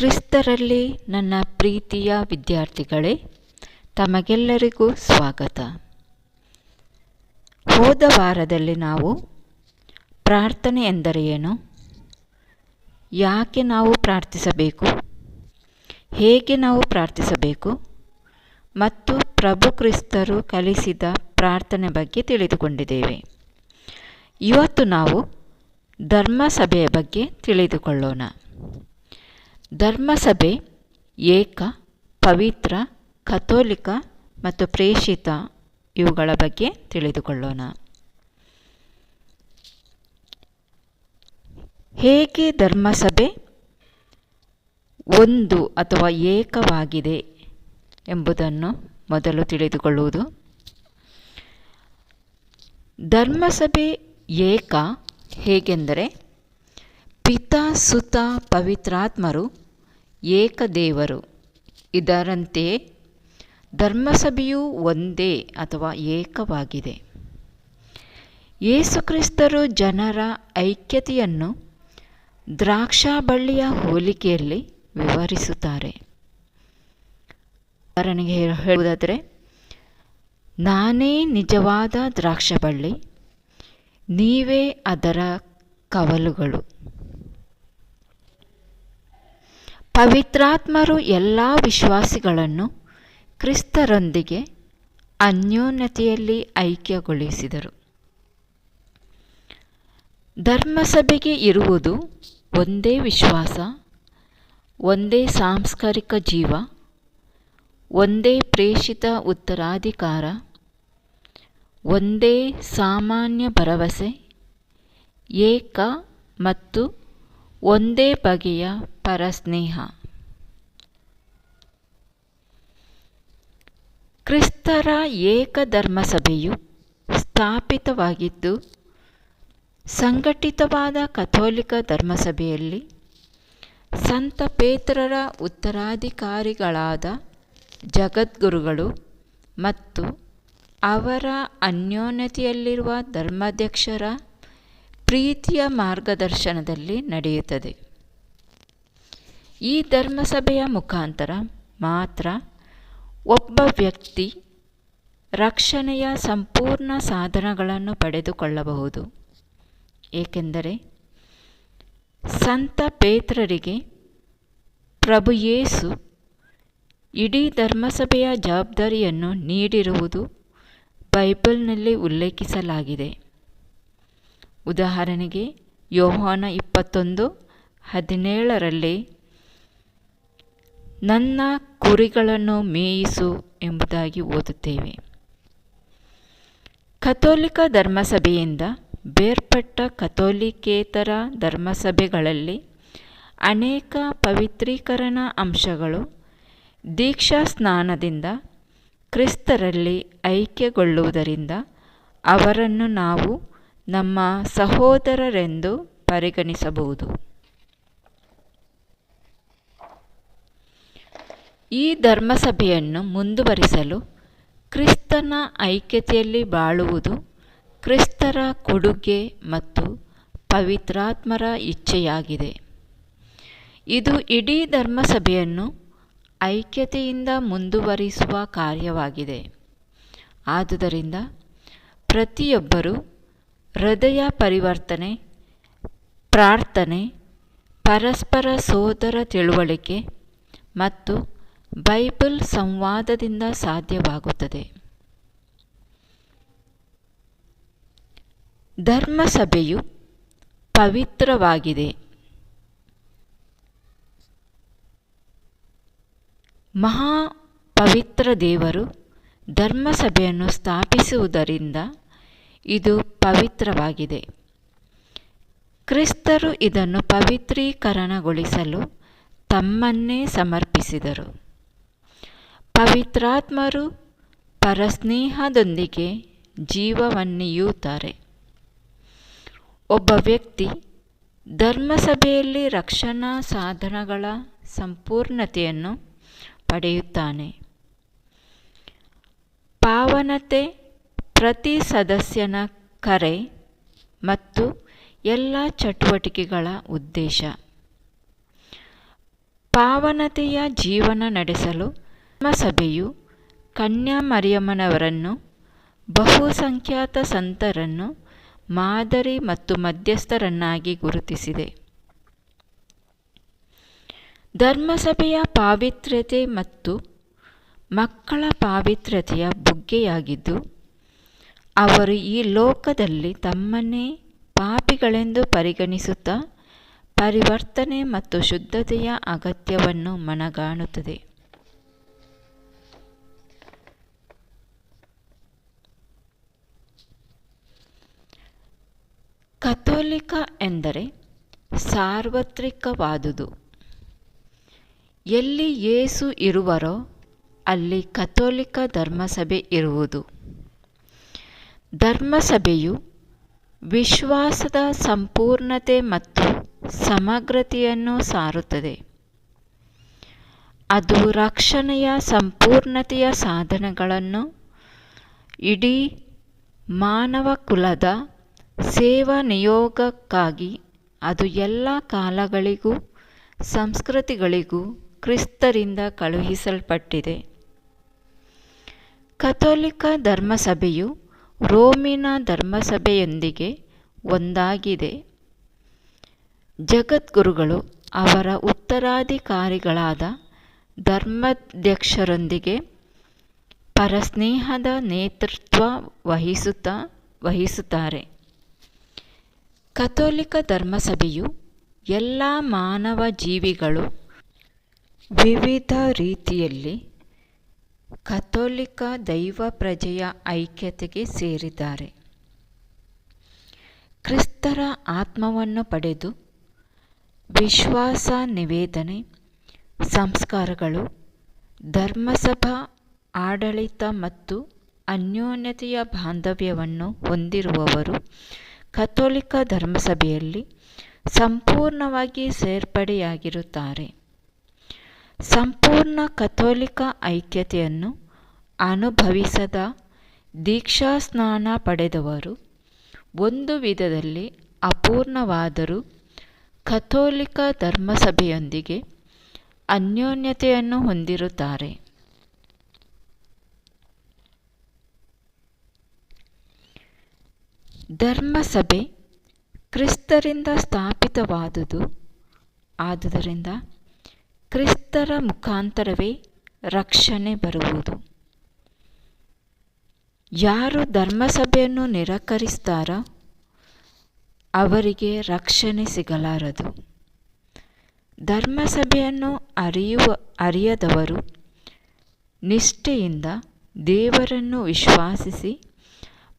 ಕ್ರಿಸ್ತರಲ್ಲಿ ನನ್ನ ಪ್ರೀತಿಯ ವಿದ್ಯಾರ್ಥಿಗಳೇ, ತಮಗೆಲ್ಲರಿಗೂ ಸ್ವಾಗತ. ಹೋದ ವಾರದಲ್ಲಿ ನಾವು ಪ್ರಾರ್ಥನೆ ಎಂದರೆ ಏನು? ಯಾಕೆ ನಾವು ಪ್ರಾರ್ಥಿಸಬೇಕು? ಹೇಗೆ ನಾವು ಪ್ರಾರ್ಥಿಸಬೇಕು? ಮತ್ತು ಪ್ರಭು ಕ್ರಿಸ್ತರು ಕಲಿಸಿದ ಪ್ರಾರ್ಥನೆ ಬಗ್ಗೆ ತಿಳಿದುಕೊಂಡಿದ್ದೇವೆ. ಇವತ್ತು ನಾವು ಧರ್ಮಸಭೆಯ ಬಗ್ಗೆ ತಿಳಿದುಕೊಳ್ಳೋಣ. ಧರ್ಮಸಭೆ ಏಕ, ಪವಿತ್ರ, ಕಥೋಲಿಕ ಮತ್ತು ಪ್ರೇಷಿತ ಇವುಗಳ ಬಗ್ಗೆ ತಿಳಿದುಕೊಳ್ಳೋಣ. ಹೇಗೆ ಧರ್ಮಸಭೆ ಒಂದು ಅಥವಾ ಏಕವಾಗಿದೆ ಎಂಬುದನ್ನು ಮೊದಲು ತಿಳಿದುಕೊಳ್ಳುವುದು. ಧರ್ಮಸಭೆ ಏಕ ಹೇಗೆಂದರೆ ಪಿತಾ ಸುತ ಪವಿತ್ರಾತ್ಮರು, ಏಕದೇವರು. ಇದರಂತೆಯೇ ಧರ್ಮಸಭೆಯು ಒಂದೇ ಅಥವಾ ಏಕವಾಗಿದೆ. ಯೇಸುಕ್ರಿಸ್ತರು ಜನರ ಐಕ್ಯತೆಯನ್ನು ದ್ರಾಕ್ಷಾಬಳ್ಳಿಯ ಹೋಲಿಕೆಯಲ್ಲಿ ವಿವರಿಸುತ್ತಾರೆ. ಉದಾಹರಣೆಗೆ ಹೇಳುವುದಾದರೆ, ನಾನೇ ನಿಜವಾದ ದ್ರಾಕ್ಷಬಳ್ಳಿ, ನೀವೇ ಅದರ ಕವಲುಗಳು. ಪವಿತ್ರಾತ್ಮರು ಎಲ್ಲ ವಿಶ್ವಾಸಿಗಳನ್ನು ಕ್ರಿಸ್ತರೊಂದಿಗೆ ಅನ್ಯೋನ್ಯತೆಯಲ್ಲಿ ಐಕ್ಯಗೊಳಿಸಿದರು. ಧರ್ಮಸಭೆಗೆ ಇರುವುದು ಒಂದೇ ವಿಶ್ವಾಸ, ಒಂದೇ ಸಾಂಸ್ಕಾರಿಕ ಜೀವ, ಒಂದೇ ಪ್ರೇಷಿತ ಉತ್ತರಾಧಿಕಾರ, ಒಂದೇ ಸಾಮಾನ್ಯ ಭರವಸೆ, ಏಕ ಮತ್ತು ಒಂದೇ ಬಗೆಯ ಪರಸ್ನೇಹ ಕ್ರಿಸ್ತರ ಏಕಧರ್ಮಸಭೆಯು ಸ್ಥಾಪಿತವಾಗಿದ್ದು, ಸಂಘಟಿತವಾದ ಕಥೋಲಿಕ ಧರ್ಮಸಭೆಯಲ್ಲಿ ಸಂತ ಪೇತ್ರರ ಉತ್ತರಾಧಿಕಾರಿಗಳಾದ ಜಗದ್ಗುರುಗಳು ಮತ್ತು ಅವರ ಅನ್ಯೋನ್ಯತೆಯಲ್ಲಿರುವ ಧರ್ಮಾಧ್ಯಕ್ಷರ ಪ್ರೀತಿಯ ಮಾರ್ಗದರ್ಶನದಲ್ಲಿ ನಡೆಯುತ್ತದೆ. ಈ ಧರ್ಮಸಭೆಯ ಮುಖಾಂತರ ಮಾತ್ರ ಒಬ್ಬ ವ್ಯಕ್ತಿ ರಕ್ಷಣೆಯ ಸಂಪೂರ್ಣ ಸಾಧನಗಳನ್ನು ಪಡೆದುಕೊಳ್ಳಬಹುದು. ಏಕೆಂದರೆ ಸಂತ ಪೇತ್ರರಿಗೆ ಪ್ರಭು ಯೇಸು ಇಡೀ ಧರ್ಮಸಭೆಯ ಜವಾಬ್ದಾರಿಯನ್ನು ನೀಡಿರುವುದು ಬೈಬಲ್ನಲ್ಲಿ ಉಲ್ಲೇಖಿಸಲಾಗಿದೆ. ಉದಾಹರಣೆಗೆ ಯೋಹಾನ ಇಪ್ಪತ್ತೊಂದು ಹದಿನೇಳರಲ್ಲಿ ನನ್ನ ಕುರಿಗಳನ್ನು ಮೇಯಿಸು ಎಂಬುದಾಗಿ ಓದುತ್ತೇವೆ. ಕಥೋಲಿಕ ಧರ್ಮಸಭೆಯಿಂದ ಬೇರ್ಪಟ್ಟ ಕಥೋಲಿಕೇತರ ಧರ್ಮಸಭೆಗಳಲ್ಲಿ ಅನೇಕ ಪವಿತ್ರೀಕರಣ ಅಂಶಗಳು ದೀಕ್ಷಾ ಸ್ನಾನದಿಂದ ಕ್ರಿಸ್ತರಲ್ಲಿ ಐಕ್ಯಗೊಳ್ಳುವುದರಿಂದ ಅವರನ್ನು ನಾವು ನಮ್ಮ ಸಹೋದರರೆಂದು ಪರಿಗಣಿಸಬಹುದು. ಈ ಧರ್ಮಸಭೆಯನ್ನು ಮುಂದುವರಿಸಲು ಕ್ರಿಸ್ತನ ಐಕ್ಯತೆಯಲ್ಲಿ ಬಾಳುವುದು ಕ್ರಿಸ್ತರ ಕೊಡುಗೆ ಮತ್ತು ಪವಿತ್ರಾತ್ಮರ ಇಚ್ಛೆಯಾಗಿದೆ. ಇದು ಇಡೀ ಧರ್ಮಸಭೆಯನ್ನು ಐಕ್ಯತೆಯಿಂದ ಮುಂದುವರಿಸುವ ಕಾರ್ಯವಾಗಿದೆ. ಆದುದರಿಂದ ಪ್ರತಿಯೊಬ್ಬರೂ ಹೃದಯ ಪರಿವರ್ತನೆ, ಪ್ರಾರ್ಥನೆ, ಪರಸ್ಪರ ಸೋದರ ತಿಳುವಳಿಕೆ ಮತ್ತು ಬೈಬಲ್ ಸಂವಾದದಿಂದ ಸಾಧ್ಯವಾಗುತ್ತದೆ. ಧರ್ಮಸಭೆಯು ಪವಿತ್ರವಾಗಿದೆ. ಮಹಾ ಪವಿತ್ರ ದೇವರು ಧರ್ಮಸಭೆಯನ್ನು ಸ್ಥಾಪಿಸುವುದರಿಂದ ಇದು ಪವಿತ್ರವಾಗಿದೆ. ಕ್ರಿಸ್ತರು ಇದನ್ನು ಪವಿತ್ರೀಕರಣಗೊಳಿಸಲು ತಮ್ಮನ್ನೇ ಸಮರ್ಪಿಸಿದರು. ಪವಿತ್ರಾತ್ಮರು ಪರಸ್ನೇಹದೊಂದಿಗೆ ಜೀವವನ್ನೀಯುತ್ತಾರೆ. ಒಬ್ಬ ವ್ಯಕ್ತಿ ಧರ್ಮಸಭೆಯಲ್ಲಿ ರಕ್ಷಣಾ ಸಾಧನಗಳ ಸಂಪೂರ್ಣತೆಯನ್ನು ಪಡೆಯುತ್ತಾನೆ. ಪಾವನತೆ ಪ್ರತಿ ಸದಸ್ಯನ ಕರೆ ಮತ್ತು ಎಲ್ಲ ಚಟುವಟಿಕೆಗಳ ಉದ್ದೇಶ. ಪಾವನತೆಯ ಜೀವನ ನಡೆಸಲು ಧರ್ಮಸಭೆಯು ಕನ್ಯಾಮರಿಯಮ್ಮನವರನ್ನು ಬಹುಸಂಖ್ಯಾತ ಸಂತರನ್ನು, ಮಾದರಿ ಮತ್ತು ಮಧ್ಯಸ್ಥರನ್ನಾಗಿ ಗುರುತಿಸಿದೆ. ಧರ್ಮಸಭೆಯ ಪಾವಿತ್ರ್ಯತೆ ಮತ್ತು ಮಕ್ಕಳ ಪಾವಿತ್ರ್ಯತೆಯ ಬುಗ್ಗೆಯಾಗಿದ್ದು, ಅವರು ಈ ಲೋಕದಲ್ಲಿ ತಮ್ಮನ್ನೇ ಪಾಪಿಗಳೆಂದು ಪರಿಗಣಿಸುತ್ತಾ ಪರಿವರ್ತನೆ ಮತ್ತು ಶುದ್ಧತೆಯ ಅಗತ್ಯವನ್ನು ಮನಗಾಣುತ್ತದೆ. ಕಥೋಲಿಕ ಎಂದರೆ ಸಾರ್ವತ್ರಿಕವಾದುದು. ಎಲ್ಲಿ ಯೇಸು ಇರುವರೋ ಅಲ್ಲಿ ಕಥೋಲಿಕ ಧರ್ಮಸಭೆ ಇರುವುದು. ಧರ್ಮಸಭೆಯು ವಿಶ್ವಾಸದ ಸಂಪೂರ್ಣತೆ ಮತ್ತು ಸಮಗ್ರತೆಯನ್ನು ಸಾರುತ್ತದೆ. ಅದು ರಕ್ಷಣೆಯ ಸಂಪೂರ್ಣತೆಯ ಸಾಧನಗಳನ್ನು ಇಡೀ ಮಾನವ ಕುಲದ ಸೇವಾ ನಿಯೋಗಕ್ಕಾಗಿ ಅದು ಎಲ್ಲ ಕಾಲಗಳಿಗೂ, ಸಂಸ್ಕೃತಿಗಳಿಗೂ ಕ್ರಿಸ್ತರಿಂದ ಕಳುಹಿಸಲ್ಪಟ್ಟಿದೆ. ಕಥೋಲಿಕ ಧರ್ಮಸಭೆಯು ರೋಮಿನ ಧರ್ಮಸಭೆಯೊಂದಿಗೆ ಒಂದಾಗಿದೆ. ಜಗದ್ಗುರುಗಳು ಅವರ ಉತ್ತರಾಧಿಕಾರಿಗಳಾದ ಧರ್ಮಾಧ್ಯಕ್ಷರೊಂದಿಗೆ ಪರಸ್ನೇಹದ ನೇತೃತ್ವ ವಹಿಸುತ್ತಾ, ವಹಿಸುತ್ತಾರೆ. ಕಥೋಲಿಕ ಧರ್ಮಸಭೆಯು ಎಲ್ಲ ಮಾನವ ಜೀವಿಗಳು ವಿವಿಧ ರೀತಿಯಲ್ಲಿ ಕಥೋಲಿಕ ದೈವ ಪ್ರಜೆಯ ಐಕ್ಯತೆಗೆ ಸೇರಿದ್ದಾರೆ. ಕ್ರಿಸ್ತರ ಆತ್ಮವನ್ನು ಪಡೆದು ವಿಶ್ವಾಸ ನಿವೇದನೆ, ಸಂಸ್ಕಾರಗಳು, ಧರ್ಮಸಭಾ, ಆಡಳಿತ ಮತ್ತು ಅನ್ಯೋನ್ಯತೆಯ ಬಾಂಧವ್ಯವನ್ನು ಹೊಂದಿರುವವರು ಕಥೋಲಿಕ ಧರ್ಮಸಭೆಯಲ್ಲಿ ಸಂಪೂರ್ಣವಾಗಿ ಸೇರ್ಪಡೆಯಾಗಿರುತ್ತಾರೆ. ಸಂಪೂರ್ಣ ಕಥೋಲಿಕ ಐಕ್ಯತೆಯನ್ನು ಅನುಭವಿಸದ ದೀಕ್ಷಾಸ್ನಾನ ಪಡೆದವರು ಒಂದು ವಿಧದಲ್ಲಿ ಅಪೂರ್ಣವಾದರೂ ಕಥೋಲಿಕ ಧರ್ಮಸಭೆಯೊಂದಿಗೆ ಅನ್ಯೋನ್ಯತೆಯನ್ನು ಹೊಂದಿರುತ್ತಾರೆ. ಧರ್ಮಸಭೆ ಕ್ರಿಸ್ತರಿಂದ ಸ್ಥಾಪಿತವಾದುದು. ಆದುದರಿಂದ ಕ್ರಿಸ್ತರ ಮುಖಾಂತರವೇ ರಕ್ಷಣೆ ಬರುವುದು. ಯಾರು ಧರ್ಮಸಭೆಯನ್ನು ನಿರಾಕರಿಸ್ತಾರೋ ಅವರಿಗೆ ರಕ್ಷಣೆ ಸಿಗಲಾರದು. ಧರ್ಮಸಭೆಯನ್ನು ಅರಿಯುವ, ಅರಿಯದವರು ನಿಷ್ಠೆಯಿಂದ ದೇವರನ್ನು ವಿಶ್ವಾಸಿಸಿ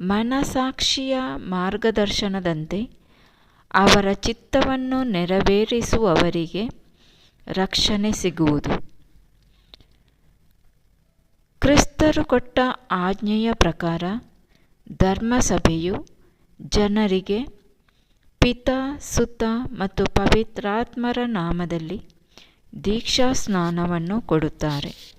ಮನಸಾಕ್ಷಿಯ ಮಾರ್ಗದರ್ಶನದಂತೆ ಅವರ ಚಿತ್ತವನ್ನು ನೆರವೇರಿಸುವವರಿಗೆ ರಕ್ಷಣೆ ಸಿಗುವುದು. ಕ್ರಿಸ್ತರು ಕೊಟ್ಟ ಆಜ್ಞೆಯ ಪ್ರಕಾರ ಧರ್ಮಸಭೆಯು ಜನರಿಗೆ ಪಿತ, ಸುತ ಮತ್ತು ಪವಿತ್ರಾತ್ಮರ ನಾಮದಲ್ಲಿ ದೀಕ್ಷಾ ಸ್ನಾನವನ್ನು ಕೊಡುತ್ತಾರೆ.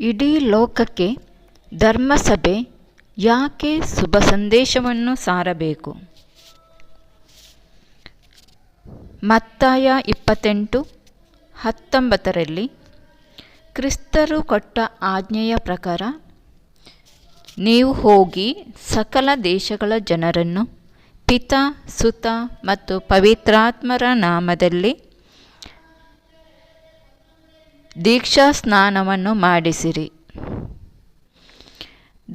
ಇಡೀ ಲೋಕಕ್ಕೆ ಧರ್ಮಸಭೆ ಯಾಕೆ ಶುಭ ಸಂದೇಶವನ್ನು ಸಾರಬೇಕು? ಮತ್ತಾಯ ಇಪ್ಪತ್ತೆಂಟು, ಹತ್ತೊಂಬತ್ತರಲ್ಲಿ ಕ್ರಿಸ್ತರು ಕೊಟ್ಟ ಆಜ್ಞೆಯ ಪ್ರಕಾರ ನೀವು ಹೋಗಿ ಸಕಲ ದೇಶಗಳ ಜನರನ್ನು ಪಿತ, ಸುತ ಮತ್ತು ಪವಿತ್ರಾತ್ಮರ ನಾಮದಲ್ಲಿ ದೀಕ್ಷಾ ಸ್ನಾನವನ್ನು ಮಾಡಿಸಿರಿ.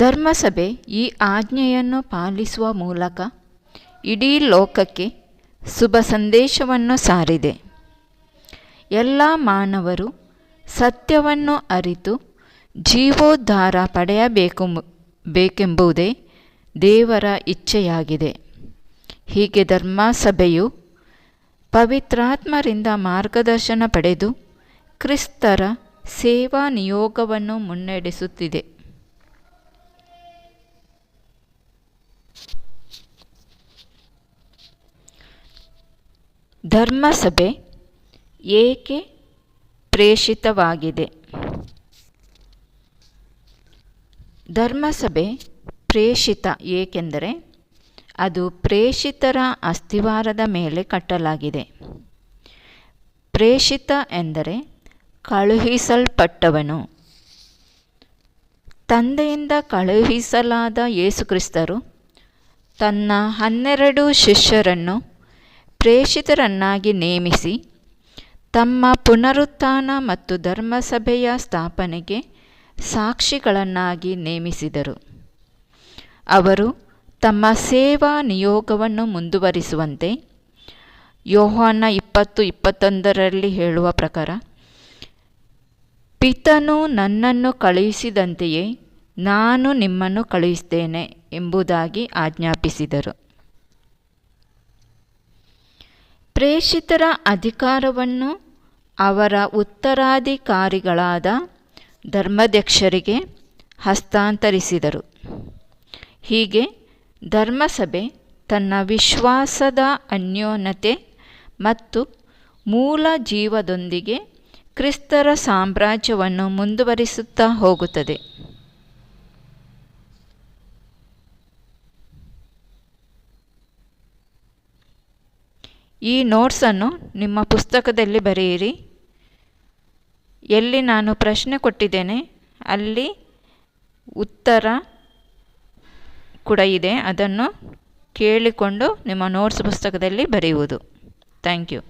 ಧರ್ಮಸಭೆ ಈ ಆಜ್ಞೆಯನ್ನು ಪಾಲಿಸುವ ಮೂಲಕ ಇಡೀ ಲೋಕಕ್ಕೆ ಶುಭ ಸಂದೇಶವನ್ನು ಸಾರಿದೆ. ಎಲ್ಲ ಮಾನವರು ಸತ್ಯವನ್ನು ಅರಿತು ಜೀವೋದ್ಧಾರ ಪಡೆಯಬೇಕು ಬೇಕೆಂಬುದೇ ದೇವರ ಇಚ್ಛೆಯಾಗಿದೆ. ಹೀಗೆ ಧರ್ಮಸಭೆಯು ಪವಿತ್ರಾತ್ಮರಿಂದ ಮಾರ್ಗದರ್ಶನ ಪಡೆದು ಕ್ರಿಸ್ತರ ಸೇವಾ ನಿಯೋಗವನ್ನು ಮುನ್ನಡೆಸುತ್ತಿದೆ. ಧರ್ಮಸಭೆ ಏಕೆ ಪ್ರೇಷಿತವಾಗಿದೆ? ಧರ್ಮಸಭೆ ಪ್ರೇಷಿತ ಏಕೆಂದರೆ ಅದು ಪ್ರೇಷಿತರ ಅಸ್ಥಿವಾರದ ಮೇಲೆ ಕಟ್ಟಲಾಗಿದೆ. ಪ್ರೇಷಿತ ಎಂದರೆ ಕಳುಹಿಸಲ್ಪಟ್ಟವನು. ತಂದೆಯಿಂದ ಕಳುಹಿಸಲಾದ ಯೇಸುಕ್ರಿಸ್ತರು ತನ್ನ ಹನ್ನೆರಡು ಶಿಷ್ಯರನ್ನು ಪ್ರೇಷಿತರನ್ನಾಗಿ ನೇಮಿಸಿ ತಮ್ಮ ಪುನರುತ್ಥಾನ ಮತ್ತು ಧರ್ಮಸಭೆಯ ಸ್ಥಾಪನೆಗೆ ಸಾಕ್ಷಿಗಳನ್ನಾಗಿ ನೇಮಿಸಿದರು. ಅವರು ತಮ್ಮ ಸೇವಾ ನಿಯೋಗವನ್ನು ಮುಂದುವರಿಸುವಂತೆ ಯೋಹಾನ ಇಪ್ಪತ್ತು ಇಪ್ಪತ್ತೊಂದರಲ್ಲಿ ಹೇಳುವ ಪ್ರಕಾರ, ಪಿತನು ನನ್ನನ್ನು ಕಳುಹಿಸಿದಂತೆಯೇ ನಾನು ನಿಮ್ಮನ್ನು ಕಳುಹಿಸ್ತೇನೆ ಎಂಬುದಾಗಿ ಆಜ್ಞಾಪಿಸಿದರು. ಪ್ರೇಷಿತರ ಅಧಿಕಾರವನ್ನು ಅವರ ಉತ್ತರಾಧಿಕಾರಿಗಳಾದ ಧರ್ಮಾಧ್ಯಕ್ಷರಿಗೆ ಹಸ್ತಾಂತರಿಸಿದರು. ಹೀಗೆ ಧರ್ಮಸಭೆ ತನ್ನ ವಿಶ್ವಾಸದ ಅನ್ಯೋನ್ಯತೆ ಮತ್ತು ಮೂಲ ಜೀವದೊಂದಿಗೆ ಕ್ರಿಸ್ತರ ಸಾಮ್ರಾಜ್ಯವನ್ನು ಮುಂದುವರಿಸುತ್ತಾ ಹೋಗುತ್ತದೆ. ಈ ನೋಟ್ಸನ್ನು ನಿಮ್ಮ ಪುಸ್ತಕದಲ್ಲಿ ಬರೆಯಿರಿ. ಎಲ್ಲಿ ನಾನು ಪ್ರಶ್ನೆ ಕೊಟ್ಟಿದ್ದೇನೆ, ಅಲ್ಲಿ ಉತ್ತರ ಕೂಡ ಇದೆ. ಅದನ್ನು ಕೇಳಿಕೊಂಡು ನಿಮ್ಮ ನೋಟ್ಸ್ ಪುಸ್ತಕದಲ್ಲಿ ಬರೆಯುವುದು. Thank you.